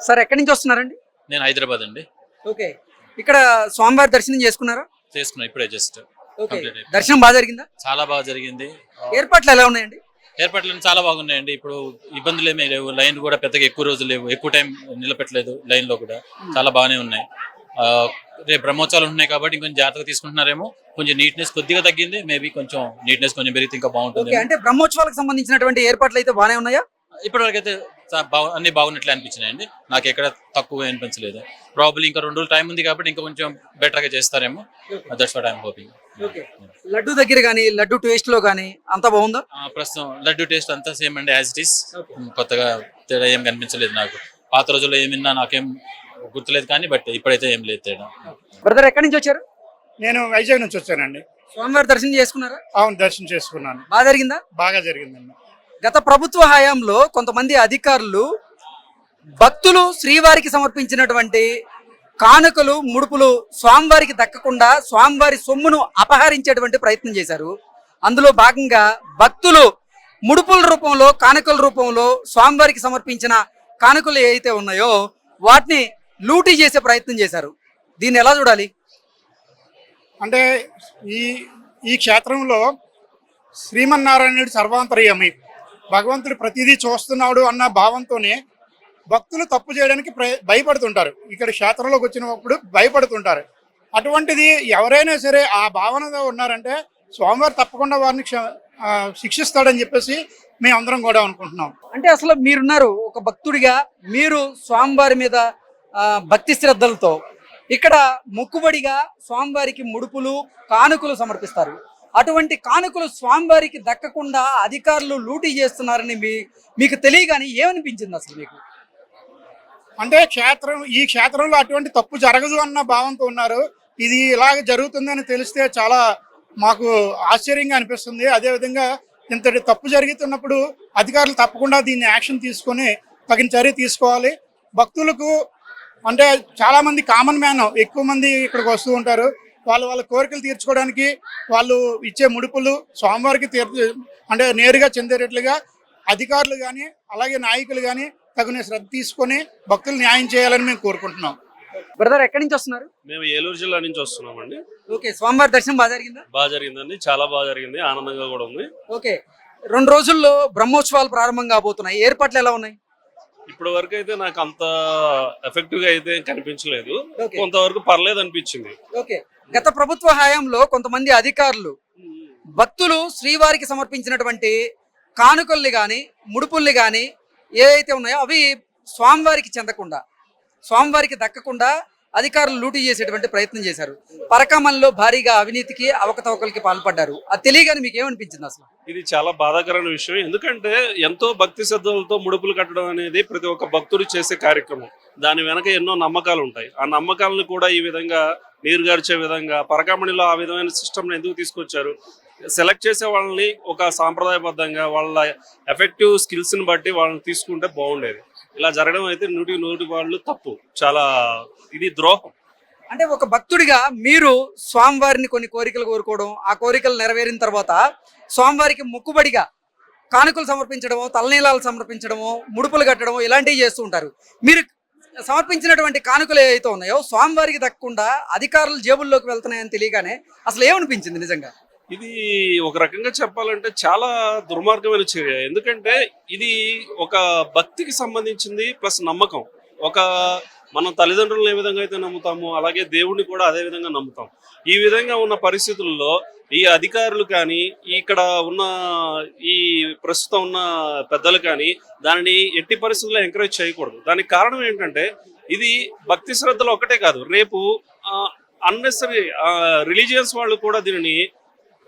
Sir ఎక్కడి నుంచి వస్తున్నారండి? నేను హైదరాబాద్ అండి. ఓకే. ఇక్కడ స్వామివారి దర్శనం చేసుకున్నారా? చేసుకున్నా ఇప్పుడే జస్ట్ ఓకే. Complete అయిపోయింది. దర్శనం బాగా జరిగిందా? చాలా బాగా జరిగింది. ఏర్పాట్లు ఎలా ఉన్నాయండి? ఏర్పాట్లు చాలా బాగున్నాయండి. ఇప్పుడు ఇబ్బందులు ఏమీ లేవు. లైన్ కూడా పెద్దగా ఎక్కువ రోజులు లేవు. ఎక్కువ టైం నిలబెట్టలేదు లైన్లో కూడా చాలా బాగానే ఉన్నాయి. ఆ, రేపు బ్రహ్మోత్సవాలు ఉన్నాయి కాబట్టి ఇంకొంచెం జాగ్రత్తగా తీసుకుంటున్నారేమో. కొంచెం నీట్నెస్ కొద్దిగా తగ్గింది. మేబీ కొంచెం నీట్నెస్ కొంచెం పెరిగితే ఇంకా బాగుంటుంది. ఓకే. అంటే బ్రహ్మోత్సవాలకు సంబంధించినటువంటి ఏర్పాట్లు అయితే బాగానే ఉన్నాయా? ఇప్పటివరకు అయితే బాగు అన్ని బాగున్నట్లు అనిపించినాయండి. నాకు ఎక్కడ తక్కువ అనిపించలేదు. ప్రాబ్లీ ఇంకా రెండు రోజులు టైం ఉంది కాబట్టి ఇంకా కొంచెం బెటర్గా చేస్తారేమో. That's what I'm hoping okay laddu దగ్గర కానీ లడ్డు టేస్ట్లో కానీ అంతా బాగుందా? ప్రస్తుతం లడ్డు టేస్ట్ అంతా సేమ్ అండి యాజ్ ఇట్ ఈస్ కొత్తగా తేడా ఏం కనిపించలేదు నాకు. పాత రోజుల్లో ఏం విన్నా నాకేం గుర్తులేదు కానీ బట్ ఇప్పుడైతే ఏం లేదు తేడా. బ్రదర్ ఎక్కడి నుంచి వచ్చారు? నేను వైజాగ్ నుంచి వచ్చానండి. స్వామివారి దర్శనం చేసుకున్నారా? అవును దర్శనం చేసుకున్నాను. బాగా జరిగిందా? బాగా జరిగిందండి. గత ప్రభుత్వ హయాంలో కొంతమంది అధికారులు భక్తులు శ్రీవారికి సమర్పించినటువంటి కానుకలు ముడుపులు స్వామివారికి దక్కకుండా స్వామివారి సొమ్మును అపహరించేటువంటి ప్రయత్నం చేశారు. అందులో భాగంగా భక్తులు ముడుపుల రూపంలో కానుకల రూపంలో స్వామివారికి సమర్పించిన కానుకలు ఏవైతే ఉన్నాయో వాటిని లూటీ చేసే ప్రయత్నం చేశారు. దీన్ని ఎలా చూడాలి? అంటే ఈ ఈ క్షేత్రంలో శ్రీమన్నారాయణుడు సర్వాంతర్యమి. భగవంతుడు ప్రతిదీ చూస్తున్నాడు అన్న భావంతోనే భక్తులు తప్పు చేయడానికి భయపడుతుంటారు. ఇక్కడ క్షేత్రంలోకి వచ్చినప్పుడు భయపడుతుంటారు. అటువంటిది ఎవరైనా సరే ఆ భావనతో ఉన్నారంటే స్వామివారు తప్పకుండా వారిని క్ష- శిక్షిస్తాడని చెప్పేసి మేమందరం కూడా అనుకుంటున్నాం. అంటే అసలు మీరున్నారు ఒక భక్తుడిగా మీరు స్వామివారి మీద ఆ, భక్తి శ్రద్ధలతో ఇక్కడ మొక్కుబడిగా స్వామివారికి ముడుపులు కానుకలు సమర్పిస్తారు. అటువంటి కానుకలు స్వామివారికి దక్కకుండా అధికారులు లూటీ చేస్తున్నారని మీ మీకు తెలియగానే ఏమనిపించింది అసలు మీకు? అంటే క్షేత్రం ఈ క్షేత్రంలో అటువంటి తప్పు జరగదు అన్న భావంతో ఉన్నారు. ఇది ఇలాగ జరుగుతుందని తెలిస్తే చాలా మాకు ఆశ్చర్యంగా అనిపిస్తుంది. అదేవిధంగా ఇంతటి తప్పు జరుగుతున్నప్పుడు అధికారులు తప్పకుండా దీన్ని యాక్షన్ తీసుకొని తగిన చర్య తీసుకోవాలి. భక్తులకు అంటే చాలామంది కామన్ మ్యాన్ ఎక్కువ మంది ఇక్కడికి వస్తూ ఉంటారు. వాళ్ళు వాళ్ళ కోరికలు తీర్చుకోవడానికి వాళ్ళు ఇచ్చే ముడుపులు స్వామివారికి తీర్ అంటే నేరుగా చెందేటట్లుగా అధికారులు కానీ అలాగే నాయకులు కానీ తగిన శ్రద్ధ తీసుకొని భక్తులు న్యాయం చేయాలని మేము కోరుకుంటున్నాం. బ్రదర్ ఎక్కడి నుంచి వస్తున్నారు? మేము ఏలూరు జిల్లా నుంచి వస్తున్నామండి. ఓకే స్వామివారి దర్శనం బాగా జరిగిందా? బాగా జరిగిందండి చాలా బాగా జరిగింది ఆనందంగా కూడా ఉంది. ఓకే రెండు రోజుల్లో బ్రహ్మోత్సవాలు ప్రారంభం కాబోతున్నాయి. ఏర్పాట్లు ఎలా ఉన్నాయి? ఇప్పటి వరకు అయితే నాకు అంత ఎఫెక్టివ్గా అయితే కనిపించలేదు. కొంతవరకు పర్లేదు అనిపించింది. ఓకే. గత ప్రభుత్వ హయాంలో కొంతమంది అధికారులు భక్తులు శ్రీవారికి సమర్పించినటువంటి కానుకల్ని కానీ ముడుపుల్ని కానీ ఏవైతే ఉన్నాయో అవి స్వామివారికి చెందకుండా స్వామివారికి దక్కకుండా అధికారులు లూటీ చేసేటువంటి ప్రయత్నం చేశారు. పరకమంలో భారీగా అవినీతికి అవకతవకలకి పాల్పడ్డారు. అది తెలియగానే మీకు ఏమనిపించింది అసలు? ఇది చాలా బాధాకరమైన విషయం. ఎందుకంటే ఎంతో భక్తి శ్రద్ధలతో ముడుపులు కట్టడం అనేది ప్రతి ఒక్క భక్తుడు చేసే కార్యక్రమం. దాని వెనక ఎన్నో నమ్మకాలు ఉంటాయి. ఆ నమ్మకాలను కూడా ఈ విధంగా నీరుగార్చే విధంగా పరకామణిలో ఆ విధమైన సిస్టమ్ ఎందుకు తీసుకొచ్చారు? సెలెక్ట్ చేసే వాళ్ళని ఒక సాంప్రదాయబద్ధంగా వాళ్ళ ఎఫెక్టివ్ స్కిల్స్ని బట్టి వాళ్ళని తీసుకుంటే బాగుండేది. ఇలా జరగడం అయితే నూటికి నూటి వాళ్ళు తప్పు. చాలా ఇది ద్రోహం. అంటే ఒక భక్తుడిగా మీరు స్వామివారిని కొన్ని కోరికలు కోరుకోవడం ఆ కోరికలు నెరవేరిన తర్వాత స్వామివారికి మొక్కుబడిగా కానుకలు సమర్పించడము తలనీలాలు సమర్పించడము ముడుపులు కట్టడము ఇలాంటివి చేస్తూ ఉంటారు. మీరు సమర్పించినటువంటి కానుకలు ఏవైతే ఉన్నాయో స్వామివారికి దక్కకుండా అధికారులు జేబుల్లోకి వెళ్తున్నాయని తెలియగానే అసలు ఏమనిపించింది నిజంగా? ఇది ఒక రకంగా చెప్పాలంటే చాలా దుర్మార్గమైన చర్య. ఎందుకంటే ఇది ఒక భక్తికి సంబంధించింది ప్లస్ నమ్మకం. ఒక మనం తల్లిదండ్రులను ఏ విధంగా అయితే నమ్ముతామో అలాగే దేవుడిని కూడా అదే విధంగా నమ్ముతాం. ఈ విధంగా ఉన్న పరిస్థితుల్లో ఈ అధికారులు కానీ ఇక్కడ ఉన్న ఈ ప్రస్తుతం ఉన్న పెద్దలు కానీ దానిని ఎట్టి పరిస్థితుల్లో ఎంకరేజ్ చేయకూడదు. దానికి కారణం ఏంటంటే ఇది భక్తి శ్రద్ధలు ఒకటే కాదు. రేపు అన్నెసరీ రిలీజియన్స్ వాళ్ళు కూడా దీనిని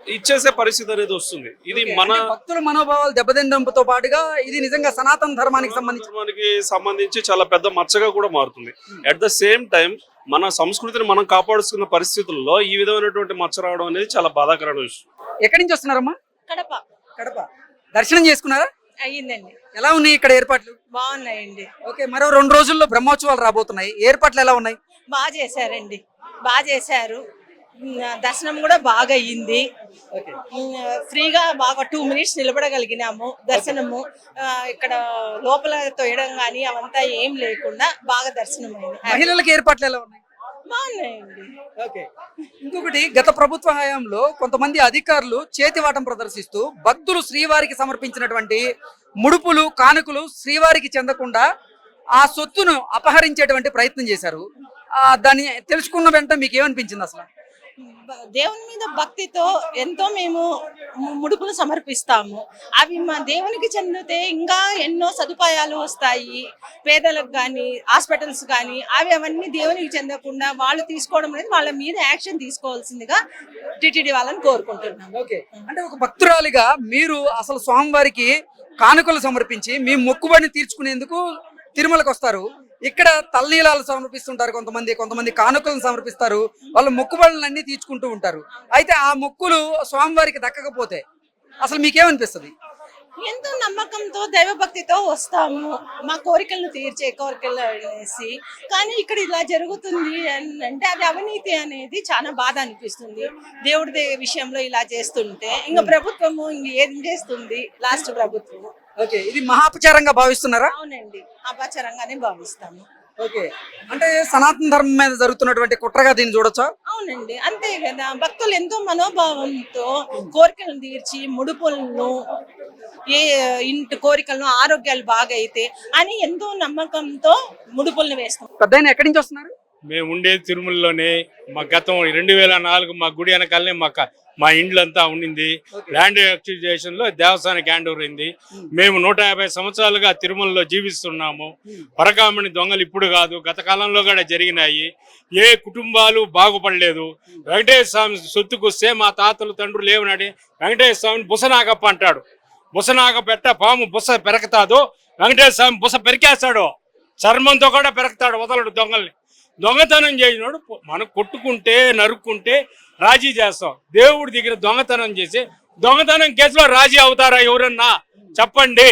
ఇచ్చేసే పరిస్థితి అనేది వస్తుంది. ఇది మన భక్తుల మనోభావాలు దెబ్బతినడంతో పాటుగా ఇది నిజంగా సనాతన ధర్మానికి సంబంధించి మనకి సంబంధించి చాలా పెద్ద మచ్చగా కూడా మారుతుంది. అట్ ద సేమ్ టైం మన సంస్కృతిని మనం కాపాడుతున్న పరిస్థితుల్లో ఈ విధమైనటువంటి మచ్చ రావడం అనేది చాలా బాధాకరమైన విషయం. ఎక్కడి నుంచి వస్తున్నారమ్మా? కడప. కడప. దర్శనం చేసుకున్నారా? అయ్యిందండి. ఎలా ఉన్నాయి ఇక్కడ ఏర్పాట్లు? బాగున్నాయండి. ఓకే మరో రెండు రోజుల్లో బ్రహ్మోత్సవాలు రాబోతున్నాయి. ఏర్పాట్లు ఎలా ఉన్నాయి? బాగా చేశారండి. బాగా చేశారు. దర్శనం కూడా బాగా అయ్యింది. ఫ్రీగా బాగా టూ మినిట్స్ నిలబడగలిగినాము దర్శనము. ఇక్కడ లోపల తోయడం కానీ అవంతా ఏం లేకుండా బాగా దర్శనం అయింది మహిళలకు ఏర్పాట్లు ఎలా ఉన్నాయి? బాగున్నాయండి. ఓకే. ఇంకొకటి గత ప్రభుత్వ హయాంలో కొంతమంది అధికారులు చేతివాటం ప్రదర్శిస్తూ భక్తులు శ్రీవారికి సమర్పించినటువంటి ముడుపులు కానుకలు శ్రీవారికి చెందకుండా ఆ సొత్తును అపహరించేటువంటి ప్రయత్నం చేశారు. ఆ, దాన్ని తెలుసుకున్న వెంటనే మీకు ఏమనిపించింది అసలు? దేవుని మీద భక్తితో ఎంతో మేము ముడుపులు సమర్పిస్తాము. అవి మా దేవునికి చెందితే ఇంకా ఎన్నో సదుపాయాలు వస్తాయి. పేదలకు కానీ హాస్పిటల్స్ కానీ అవి అవన్నీ దేవునికి చెందకుండా వాళ్ళు తీసుకోవడం అనేది వాళ్ళ మీద యాక్షన్ తీసుకోవాల్సిందిగా టిటిడి వాళ్ళని కోరుకుంటున్నాం ఓకే. అంటే ఒక భక్తురాలిగా మీరు అసలు స్వామివారికి కానుకలు సమర్పించి మీ మొక్కుబడిని తీర్చుకునేందుకు తిరుమలకు వస్తారు ఇక్కడ తల్లీలాలు సమర్పిస్తుంటారు కొంతమంది కొంతమంది కానుకలను సమర్పిస్తారు. వాళ్ళ మొక్కుబడులన్నీ తీర్చుకుంటూ ఉంటారు. అయితే ఆ మొక్కులు స్వామివారికి దక్కకపోతే అసలు మీకేమనిపిస్తుంది? ఎంతో నమ్మకంతో దైవభక్తితో వస్తాము. మా కోరికలను తీర్చే కోరికలు అనేసి. కానీ ఇక్కడ ఇలా జరుగుతుంది అని అంటే అది అవినీతి అనేది చాలా బాధ అనిపిస్తుంది. దేవుడి దే- విషయంలో ఇలా చేస్తుంటే. ఇంకా ప్రభుత్వము ఇంక ఏం చేస్తుంది? లాస్ట్ ప్రభుత్వం ఓకే ఇది మహాపచారంగా భావిస్తున్నారా? అవునండి అపాచారంగానే భావిస్తాము. ఓకే అంటే సనాతన ధర్మం మీద జరుగుతున్నటువంటి కుట్రగా దీన్ని చూడొచ్చా? అవునండి అంతే కదా. భక్తులు ఎంతో మనోభావంతో కోరికలను తీర్చి ముడుపులను ఏ ఇంటి కోరికలను ఆరోగ్యాలు బాగా అయితే అని ఎంతో నమ్మకంతో ముడుపులను వేస్తాం. పెద్ద ఎక్కడి నుంచి వస్తున్నారు? మేము ఉండేది తిరుమలలోనే. మా గతం రెండు వేల నాలుగు మా గుడి వెనకాలనే మా క- మా ఇండ్లంతా ఉండింది. ల్యాండ్ అక్విజిషన్లో దేవస్థానానికి హ్యాండ్ ఓవర్ అయింది మేము నూట యాభై సంవత్సరాలుగా తిరుమలలో జీవిస్తున్నాము. పరకామణి దొంగలు ఇప్పుడు కాదు గత కాలంలో కూడా జరిగినాయి. ఏ కుటుంబాలు బాగుపడలేదు. వెంకటేశ్వర స్వామి సొత్తుకొస్తే మా తాతలు తండ్రులు ఏమన్నాడు వెంకటేశ్వర స్వామిని బుసనాగప్ప అంటాడు. బుసనాగ పెట్ట పాము బుస పెరకతాదో వెంకటేశ్వర స్వామి బుస పెరికేస్తాడు చర్మంతో కూడా పెరకతాడు వదలడు దొంగల్ని. దొంగతనం చేసినోడు మనం కొట్టుకుంటే నరుక్కుంటే రాజీ చేస్తాం. దేవుడి దగ్గర దొంగతనం చేసి దొంగతనం కేసులో రాజీ అవుతారా ఎవరన్నా? చెప్పండి.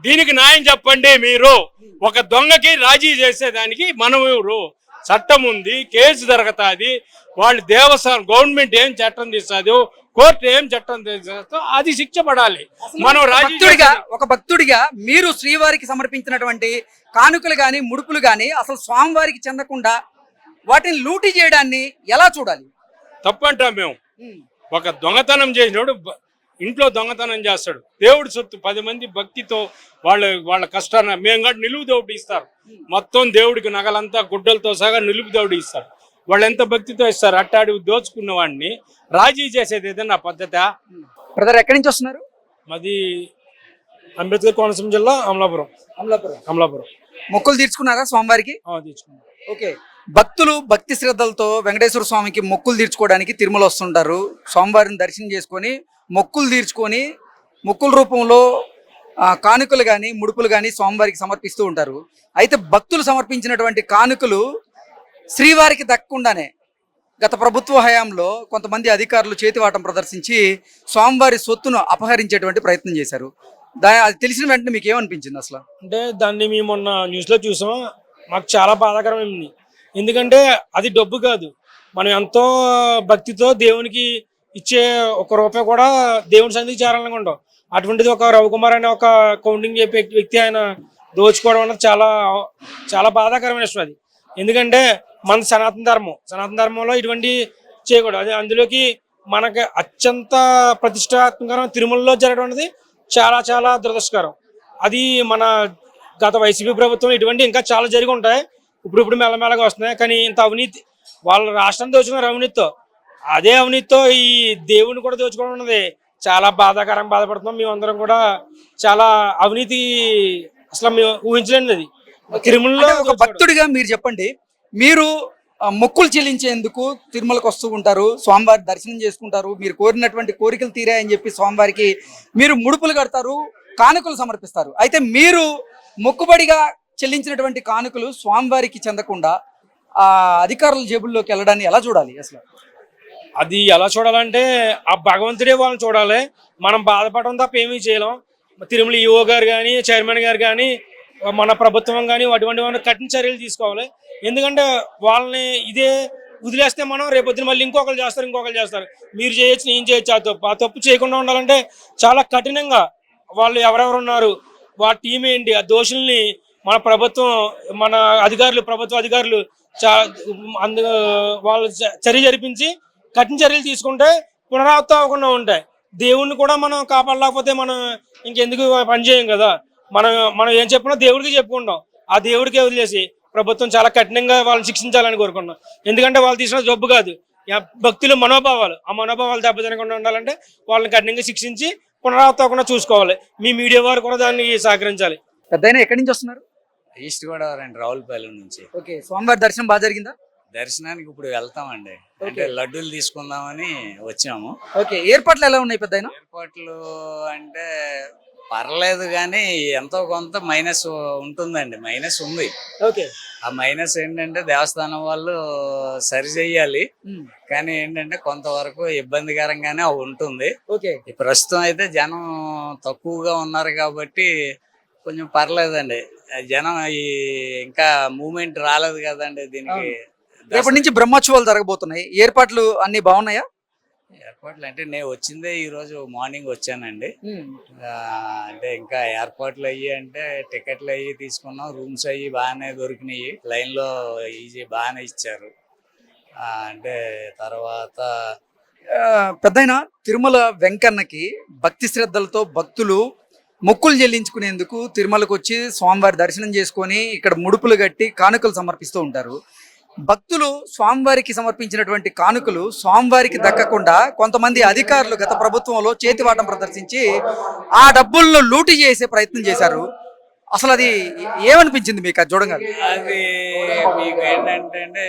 దీనికి న్యాయం చెప్పండి మీరు. ఒక దొంగకి రాజీ చేసేదానికి మనం ఎవరు? చట్టం ఉంది కేసు జరుగుతుంది వాళ్ళు దేవస్థానం గవర్నమెంట్ ఏం చట్టం తీస్తుంది కోర్టు ఏం చట్టం తీస్తుందో అది శిక్ష పడాలి. మనం భక్తుడిగా ఒక భక్తుడిగా మీరు శ్రీవారికి సమర్పించినటువంటి కానుకలు గాని ముడుపులు గాని అసలు స్వామివారికి చెందకుండా వాటిని లూటీ చేయడాన్ని ఎలా చూడాలి? తప్పు అంటాం మేము ఒక దొంగతనం చేసినోడు బ- ఇంట్లో దొంగతనం చేస్తాడు. దేవుడి సొత్తు పది మంది భక్తితో వాళ్ళ వాళ్ళ కష్టాన్ని మేము కూడా నిలువు దౌడి ఇస్తారు. మొత్తం దేవుడికి నగలంతా గుడ్డలతో సహా నిలుపు దౌడి ఇస్తారు. వాళ్ళు ఎంత భక్తితో ఇస్తారు? అట్టాడి దోచుకున్న వాడిని రాజీ చేసేది ఏదైనా పద్ధత? బ్రదర్ ఎక్కడి నుంచి వస్తున్నారు? మాది అంబేద్కర్ కోనసీమ జిల్లా అమలాపురం. అమలాపురం. అమలాపురం. మొక్కులు తీర్చుకున్నారా స్వామివారికి? ఓకే. భక్తులు భక్తి శ్రద్ధలతో వెంకటేశ్వర స్వామికి మొక్కులు తీర్చుకోవడానికి తిరుమల వస్తుంటారు. స్వామివారిని దర్శనం చేసుకొని మొక్కులు తీర్చుకొని మొక్కుల రూపంలో కానుకలు కానీ ముడుపులు కానీ స్వామివారికి సమర్పిస్తూ ఉంటారు. అయితే భక్తులు సమర్పించినటువంటి కానుకలు శ్రీవారికి దక్కకుండానే గత ప్రభుత్వ హయాంలో కొంతమంది అధికారులు చేతివాటం ప్రదర్శించి స్వామివారి సొత్తును అపహరించేటువంటి ప్రయత్నం చేశారు. దా అది తెలిసిన వెంటనే మీకు ఏమనిపించింది అసలు? అంటే దాన్ని మేము మొన్న న్యూస్లో చూసాం మాకు చాలా బాధాకరమైంది. ఎందుకంటే అది డబ్బు కాదు. మనం ఎంతో భక్తితో దేవునికి ఇచ్చే ఒక రూపాయి కూడా దేవుని సన్నిధికి చేరాలనుకుంటాం అటువంటిది ఒక రవికుమార్ అనే ఒక కౌంటింగ్ చెప్పే వ్యక్తి ఆయన దోచుకోవడం అనేది చాలా చాలా బాధాకరమైన విషయం అది. ఎందుకంటే మన సనాతన ధర్మం సనాతన ధర్మంలో ఇటువంటి చేయకూడదు. అది అందులోకి మనకి అత్యంత ప్రతిష్టాత్మకరం తిరుమలలో జరగడం అనేది చాలా చాలా దురదృష్టకరం. అది మన గత వైసీపీ ప్రభుత్వం ఇటువంటి ఇంకా చాలా జరిగి ఉంటాయి. ఇప్పుడు ఇప్పుడు మెల్లమెల్లగా వస్తున్నాయి. కానీ ఇంత అవినీతి వాళ్ళ రాష్ట్రం దోచుకున్న అవినీతితో అదే అవినీతితో ఈ దేవుని కూడా దోచుకోవడం ఉన్నది. చాలా బాధాకరం బాధపడుతున్నాం. మేమందరం కూడా చాలా అవినీతి అసలు మేము ఊహించలేనిది అది. తిరుమలలో ఒక భక్తుడిగా మీరు చెప్పండి. మీరు మొక్కులు చెల్లించేందుకు తిరుమలకు వస్తూ ఉంటారు. స్వామివారి దర్శనం చేసుకుంటారు. మీరు కోరినటువంటి కోరికలు తీరాయని చెప్పి స్వామివారికి మీరు ముడుపులు కడతారు కానుకలు సమర్పిస్తారు. అయితే మీరు మొక్కుబడిగా చెల్లించినటువంటి కానుకలు స్వామివారికి చెందకుండా ఆ అధికారుల జేబుల్లోకి వెళ్ళడాన్ని ఎలా చూడాలి అసలు? అది ఎలా చూడాలంటే ఆ భగవంతుడే వాళ్ళని చూడాలి. మనం బాధపడడం తప్ప ఏమీ చేయలేం. తిరుమల ఈఓ గారు కానీ చైర్మన్ గారు కానీ మన ప్రభుత్వం కానీ అటువంటి కఠిన చర్యలు తీసుకోవాలి. ఎందుకంటే వాళ్ళని ఇదే వదిలేస్తే మనం రేపొద్దున మళ్ళీ ఇంకొకరు చేస్తారు ఇంకొకరు చేస్తారు. మీరు చేయొచ్చు నేను చేయొచ్చు ఆ తప్పు. ఆ తప్పు చేయకుండా ఉండాలంటే చాలా కఠినంగా వాళ్ళు ఎవరెవరు ఉన్నారు వాళ్ళ టీం ఏంటి ఆ దోషుల్ని మన ప్రభుత్వం మన అధికారులు ప్రభుత్వ అధికారులు చా అందు వాళ్ళు చ- చర్య జరిపించి కఠిన చర్యలు తీసుకుంటే పునరావృతం అవ్వకుండా ఉంటాయి. దేవుణ్ణి కూడా మనం కాపాడలేకపోతే మనం ఇంకెందుకు పని చేయం కదా? మనం మనం ఏం చెప్పినా దేవుడికి చెప్పుకుంటాం. ఆ దేవుడికే వదిలేసి ప్రభుత్వం చాలా కఠినంగా వాళ్ళని శిక్షించాలని కోరుకున్నాం ఎందుకంటే వాళ్ళు తీసిన జబ్బు కాదు. యా- భక్తుల మనోభావాలు. ఆ మనోభావాలు దెబ్బతినకుండా ఉండాలంటే వాళ్ళని కఠినంగా శిక్షించి పునరావృతం అవ్వకుండా చూసుకోవాలి. మీ మీడియా వారు కూడా దాన్ని సహకరించాలి. పెద్ద ఎక్కడి నుంచి వస్తున్నారు? ఈస్ట్ గోదావరి అండి రావులపాలెం నుంచి. ఓకే స్వామివారి దర్శనం బాగా జరిగిందా? దర్శనానికి ఇప్పుడు వెళ్తామండి. అంటే లడ్డూలు తీసుకుందామని వచ్చాము. ఓకే. ఏర్పాట్లు ఎలా ఉన్నాయి పెద్ద ఎయిర్పోర్ట్లు అంటే పర్లేదు కానీ ఎంతో కొంత మైనస్ ఉంటుందండి. మైనస్ ఉంది. ఓకే. ఆ మైనస్ ఏంటంటే దేవస్థానం వాళ్ళు సరి చెయ్యాలి కానీ ఏంటంటే కొంతవరకు ఇబ్బందికరంగానే ఉంటుంది. ఓకే. ప్రస్తుతం అయితే జనం తక్కువగా ఉన్నారు కాబట్టి కొంచెం పర్లేదండి. జనం ఈ ఇంకా మూమెంట్ రాలేదు కదండి దీనికి. రేపటి నుంచి బ్రహ్మోత్సవాలు జరగబోతున్నాయి. ఏర్పాట్లు అన్ని బాగున్నాయా? ఏర్పాట్లు అంటే నేను వచ్చిందే ఈ రోజు మార్నింగ్ వచ్చానండి. ఆ, అంటే ఇంకా ఏర్పాట్లు అయ్యి అంటే టికెట్లు అయ్యి తీసుకున్నాం. రూమ్స్ అయ్యి బాగానే దొరికినాయి. లైన్లో ఈజీ బాగానే ఇచ్చారు. అంటే తర్వాత పెద్దయిన తిరుమల వెంకన్నకి భక్తి శ్రద్ధలతో భక్తులు మొక్కులు చెల్లించుకునేందుకు తిరుమలకు వచ్చి స్వామివారి దర్శనం చేసుకొని ఇక్కడ ముడుపులు కట్టి కానుకలు సమర్పిస్తూ ఉంటారు. భక్తులు స్వామివారికి సమర్పించినటువంటి కానుకలు స్వామివారికి దక్కకుండా కొంతమంది అధికారులు గత ప్రభుత్వంలో చేతివాటం ప్రదర్శించి ఆ డబ్బులను లూటు చేసే ప్రయత్నం చేశారు. అసలు అది ఏమనిపించింది మీకు అది చూడగానే? అది మీకు ఏంటంటే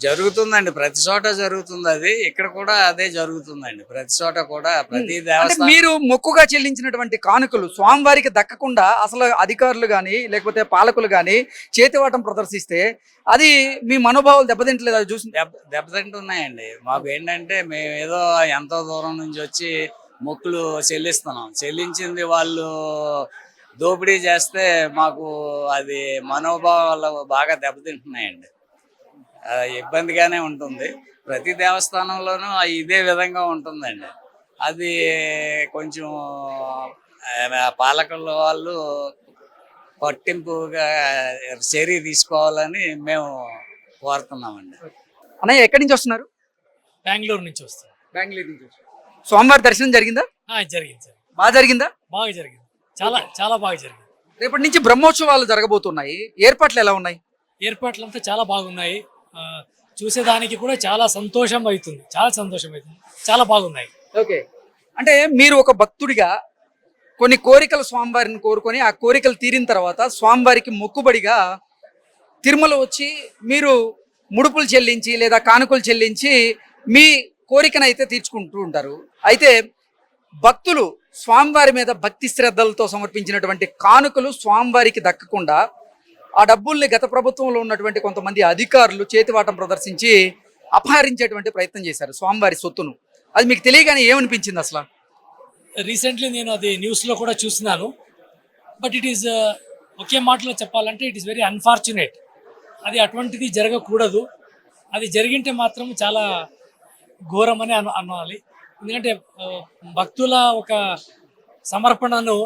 జరుగుతుందండి. ప్రతి చోట జరుగుతుంది అది. ఇక్కడ కూడా అదే jరుగుతుందండి ప్రతి చోట కూడా ప్రతి దేవస్థానం మీరు మొక్కుగా చెల్లించినటువంటి కానుకలు స్వామివారికి దక్కకుండా అసలు అధికారులు కానీ లేకపోతే పాలకులు కానీ చేతివాటం ప్రదర్శిస్తే అది మీ మనోభావాలు దెబ్బతింటలేదు అది చూసి దెబ్బ దెబ్బతింటున్నాయండి. మాకు ఏంటంటే మేము ఏదో ఎంతో దూరం నుంచి వచ్చి మొక్కులు చెల్లిస్తున్నాం. చెల్లించింది వాళ్ళు దోపిడీ చేస్తే మాకు అది మనోభావాలు బాగా దెబ్బతింటున్నాయండి. ఇబ్బందిగానే ఉంటుంది. ప్రతి దేవస్థానంలోనూ ఆ ఇదే విధంగా ఉంటుందండి. అది కొంచెం పాలకుల వాళ్ళు పట్టింపుగా చర్య తీసుకోవాలని మేము కోరుతున్నామండి. అన్నయ్య ఎక్కడి నుంచి వస్తున్నారు? బెంగళూరు నుంచి వస్తాం బెంగళూరు నుంచి స్వామివారి దర్శనం జరిగిందా? జరిగింది సార్. బాగా జరిగిందా? బాగా జరిగింది. చాలా చాలా బాగా జరిగింది. రేపటి నుంచి బ్రహ్మోత్సవాలు జరగబోతున్నాయి. ఏర్పాట్లు ఎలా ఉన్నాయి? ఏర్పాట్లంతా చాలా బాగున్నాయి. చూసేదానికి కూడా చాలా సంతోషం అవుతుంది. చాలా సంతోషం అవుతుంది. చాలా బాగున్నాయి. ఓకే. అంటే మీరు ఒక భక్తుడిగా కొన్ని కోరికలు స్వామివారిని కోరుకొని ఆ కోరికలు తీరిన తర్వాత స్వామివారికి మొక్కుబడిగా తిరుమల వచ్చి మీరు ముడుపులు చెల్లించి లేదా కానుకలు చెల్లించి మీ కోరికను అయితే తీర్చుకుంటూ ఉంటారు. అయితే భక్తులు స్వామివారి మీద భక్తి శ్రద్ధలతో సమర్పించినటువంటి కానుకలు స్వామివారికి దక్కకుండా ఆ డబ్బుల్ని గత ప్రభుత్వంలో ఉన్నటువంటి కొంతమంది అధికారులు చేతివాటం ప్రదర్శించి అపహరించేటువంటి ప్రయత్నం చేశారు స్వామివారి సొత్తును. అది మీకు తెలియగానే ఏమనిపించింది అసలు? రీసెంట్లీ నేను అది న్యూస్లో కూడా చూసినాను. బట్ ఇట్ ఈస్ ఒకే మాటలో చెప్పాలంటే ఇట్ ఈస్ వెరీ అన్ఫార్చునేట్ అది అటువంటిది జరగకూడదు. అది జరిగింటే మాత్రం చాలా ఘోరమని అన అనాలి. ఎందుకంటే uh, భక్తుల ఒక సమర్పణను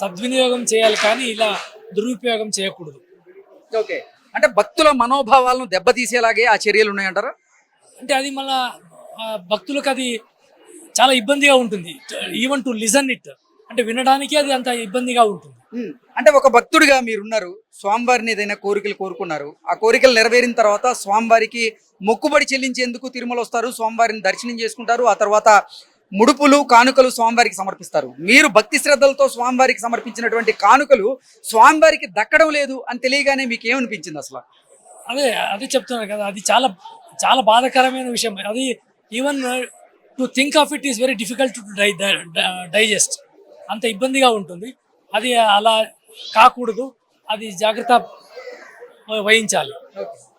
సద్వినియోగం చేయాలి కానీ ఇలా దురుపయోగం చేయకూడదు. ఓకే. అంటే భక్తుల మనోభావాలను దెబ్బతీసేలాగే ఆ చర్యలు ఉన్నాయంటారా? అంటే అది మళ్ళా ఆ, భక్తులకు అది చాలా ఇబ్బందిగా ఉంటుంది. ఈవెన్ టు లిజన్ ఇట్ అంటే వినడానికి అది అంత ఇబ్బందిగా ఉంటుంది. ఉమ్, అంటే ఒక భక్తుడిగా మీరున్నారు స్వామివారిని ఏదైనా కోరికలు కోరుకున్నారు. ఆ కోరికలు నెరవేరిన తర్వాత స్వామివారికి మొక్కుబడి చెల్లించేందుకు తిరుమల వస్తారు స్వామివారిని దర్శనం చేసుకుంటారు ఆ తర్వాత ముడుపులు కానుకలు స్వామివారికి సమర్పిస్తారు. మీరు భక్తి శ్రద్ధలతో స్వామివారికి సమర్పించినటువంటి కానుకలు స్వామివారికి దక్కడం లేదు అని తెలియగానే మీకు ఏమనిపించింది అసలు? అదే అదే చెప్తున్నాను కదా అది చాలా చాలా బాధాకరమైన విషయం. అది even to think of it is very difficult to di digest అంత ఇబ్బందిగా ఉంటుంది. అది అలా కాకూడదు. అది జాగ్రత్త వహించాలి.